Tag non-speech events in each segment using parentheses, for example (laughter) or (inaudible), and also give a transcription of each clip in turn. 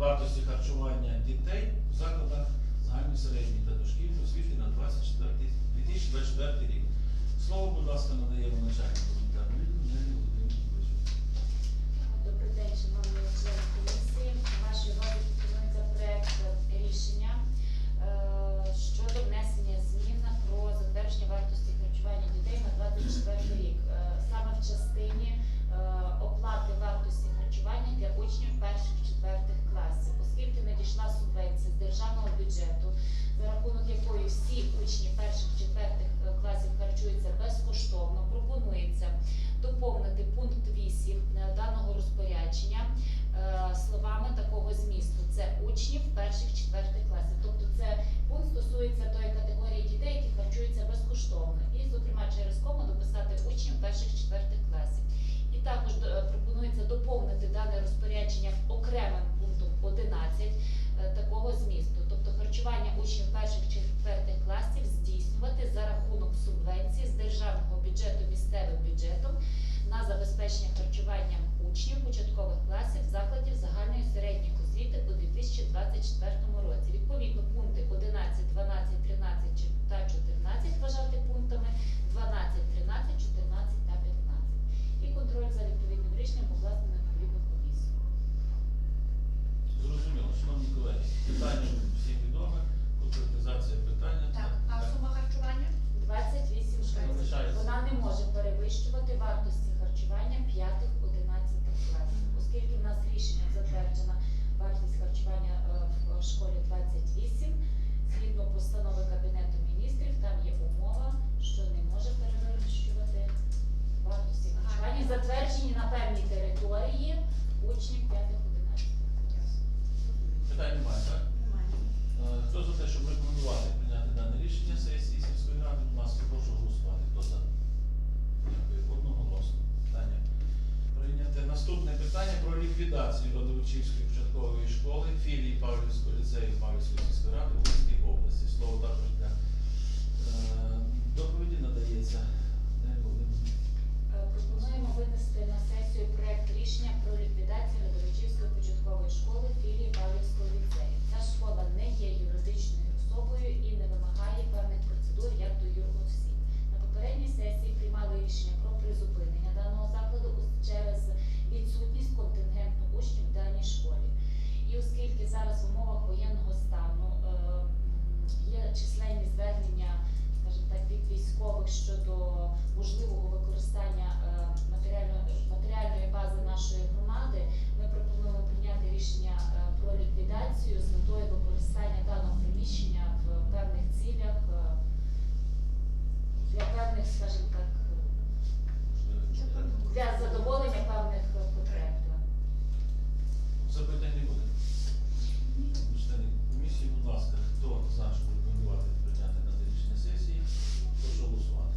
вартості харчування дітей в закладах загальної середньої та дошкільної освіти на 24, 2024 рік. Слово, будь ласка, надаємо начальнику комітету. Добрий день, шановні члени комісії. Вашій увазі пропонується проект рішення е, щодо внесення змін про затвердження вартості харчування дітей на 24 рік. Е, саме в частині оплати вартості харчування для учнів перших-четвертих класів, оскільки надійшла субвенція з державного бюджету, за рахунок якої всі учні перших-четвертих е, класів харчуються безкоштовно, пропонується доповнити пункт 8 е, даного розпорядження е, словами такого змісту: це учнів перших-четвертих класів. Тобто це пункт стосується тої категорії дітей, які харчуються безкоштовно, і, зокрема, через кому дописати учнів перших-четвертих класів. І також е, пропонується доповнити дане розпорядження окремим пунктом 11 е, такого змісту, тобто харчування учнів перших-четвертих класів здійснювати за рахунок субвенції з державного бюджету місцевим бюджетом на забезпечення харчуванням учнів початкових класів закладів загальної середньої освіти у 2024 році. Відповідно, пункти 11, 12, 13 чи- та 14 вважати пунктами 12, 13, 14 та 15. І контроль за відповідним рішенням покласти на відповідну комісію. Зрозуміло, шановні колеги, питання всім відоме, конкретизація питання. Так, а сума харчування? 28 гривень. Залишається. Вона не може перевищувати вартості харчування 5-11 класів, оскільки в нас рішенням затверджена вартість харчування е, в школі 28, згідно постанови Кабінету міністрів, там є умова, що не може перевищувати вартості харчування, затверджені на певній території учнів 5-11 класів. Питань немає, так? Немає. Е, Хто за те, щоб рекомендувати прийняти дане рішення сесії сільської ради, будь ласка, прошу голосувати. Хто за? Дякую. Одноголосно. Питання прийняте. Наступне питання про ліквідацію Родовичівської початкової школи, філії Павлівського ліцею Павлівської сільської ради у Львівській області. Слово також для е, доповіді надається. Е, Пропонуємо винести на сесію проект рішення про ліквідацію Радовичівської початкової школи філії Павлівського ліцею. Ця школа не є юридичною особою і не вимагає певних процедур як до юросіб. На попередній сесії приймали рішення про призупинення даного закладу через відсутність контингенту учнів в даній школі. І оскільки зараз в умовах воєнного стану е, є численні звернення, скажімо так, від військових щодо можливого використання е, матеріальної бази нашої громади, ми пропонуємо прийняти рішення е, про ліквідацію з метою використання даного приміщення в певних цілях для певних, скажімо так? Для задоволення певних потреб. Запитань не буде. Члени комісії, будь ласка, хто за, що рекомендувати прийняти на рішення сесії, прошу голосувати.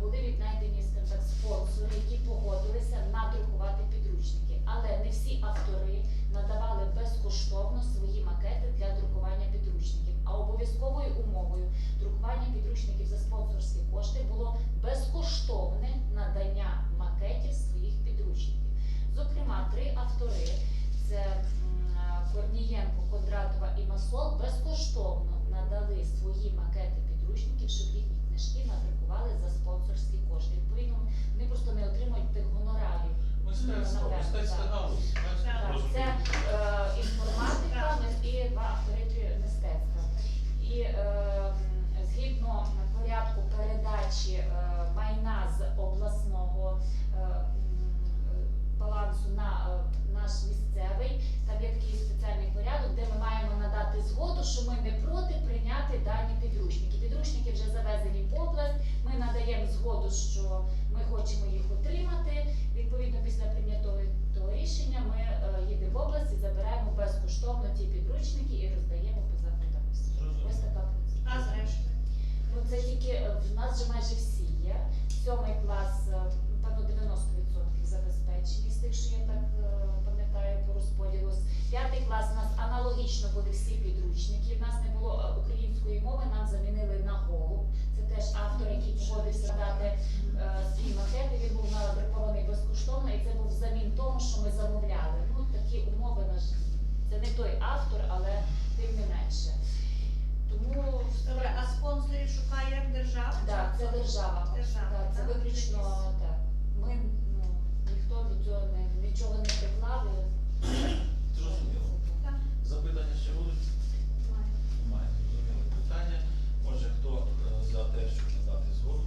Були віднайдені так, спонсори, які погодилися надрукувати підручники. Але не всі автори надавали безкоштовно свої макети для друкування підручників. А обов'язковою умовою друкування підручників за спонсорські кошти було безкоштовне надання макетів своїх підручників. Зокрема, три автори це Корнієнко, Кондратова і Масол безкоштовно надали свої макети підручників, щоб їхні книжки надрукували за спонсорські кошти. Відповідно, вони просто не отримують тих гонорарів. Мистецтво, мистецька галузь. Це е, інформатика Аналогічно були всі підручники. У нас не було е, української мови, нам замінили на голуб. Це теж автор, який погодився дати е, свій макет, він був надрукований безкоштовно, і це був замін тому, що ми замовляли. Ну, Такі умови на. Це не той автор, але тим не менше. Тому Добре, а спонсорів шукає як держава? Так, це держава. держава так, це виключно так. Ми ну, ніхто від цього не, нічого не прикладає. Зрозуміло. Запитання ще будуть? Немає. Немає. Зрозуміло питання. Отже, хто е, за те, щоб надати згоду?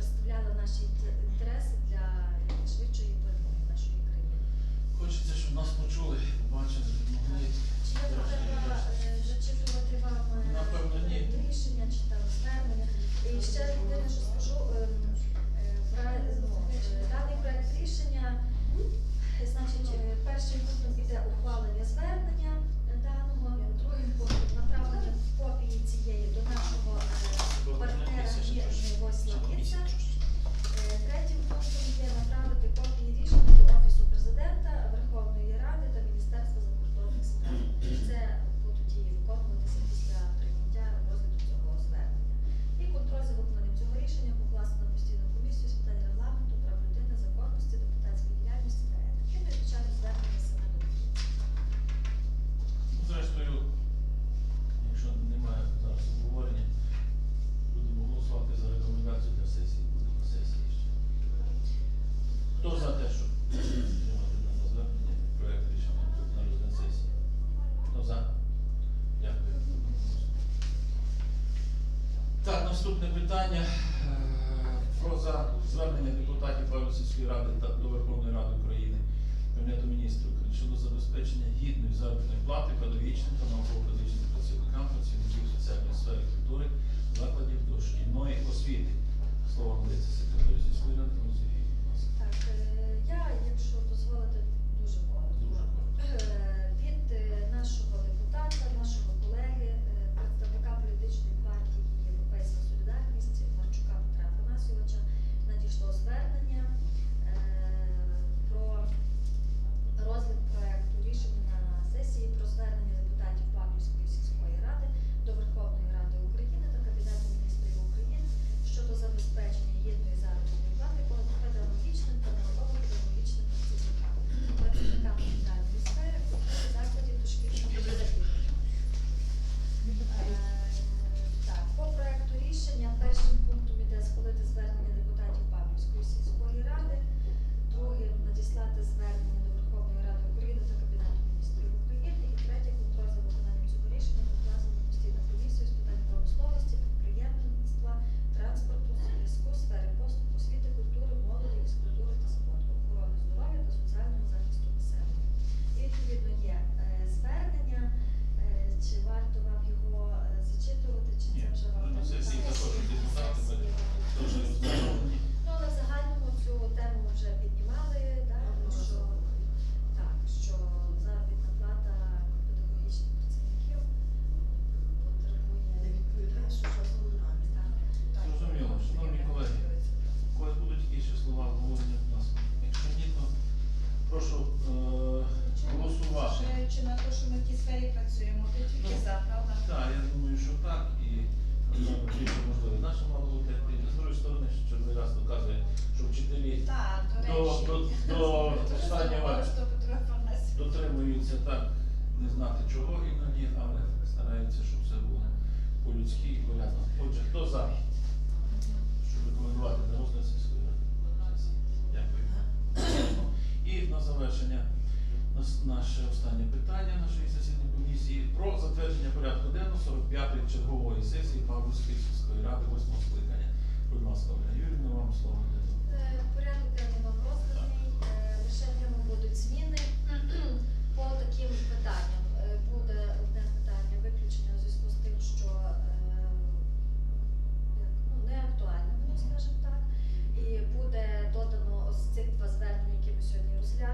представляли наші інтереси для швидшої перемоги нашої країни. Хочеться, щоб нас почули, побачили, допомогли. Чи я треба вже е, читувати вам е, рішення, чи там звернення? І ще єдине, що скажу, ем, е, ну, даний проект рішення, значить, першим пунктом іде ухвалення звернення даного, другим пунктом направлення копії цієї до нашого. Квартира є його сім'їця. Е, третім пунктом є направити копії рішення до Офісу президента, Верховної Ради та Міністерства закордонних справ. Це будуть і виконуватися. По-людськи і порядно. Отже, хто за? Щоб рекомендувати на розгляд сільської ради? Дякую. І на завершення наше останнє питання нашої сесійної комісії про затвердження порядку денного 45-ї чергової сесії Павлівської сільської ради 8 скликання. Будь ласка, Ольга Юрівна, вам слово. Е, Порядок денний вам розданий, Е, лише в ньому будуть зміни (clears throat) по таким питанням. Буде одне питання виключення у зв'язку з тим, що е, ну, не актуальне, воно, скажімо так. І буде додано ось цих два звернення, які ми сьогодні розглянули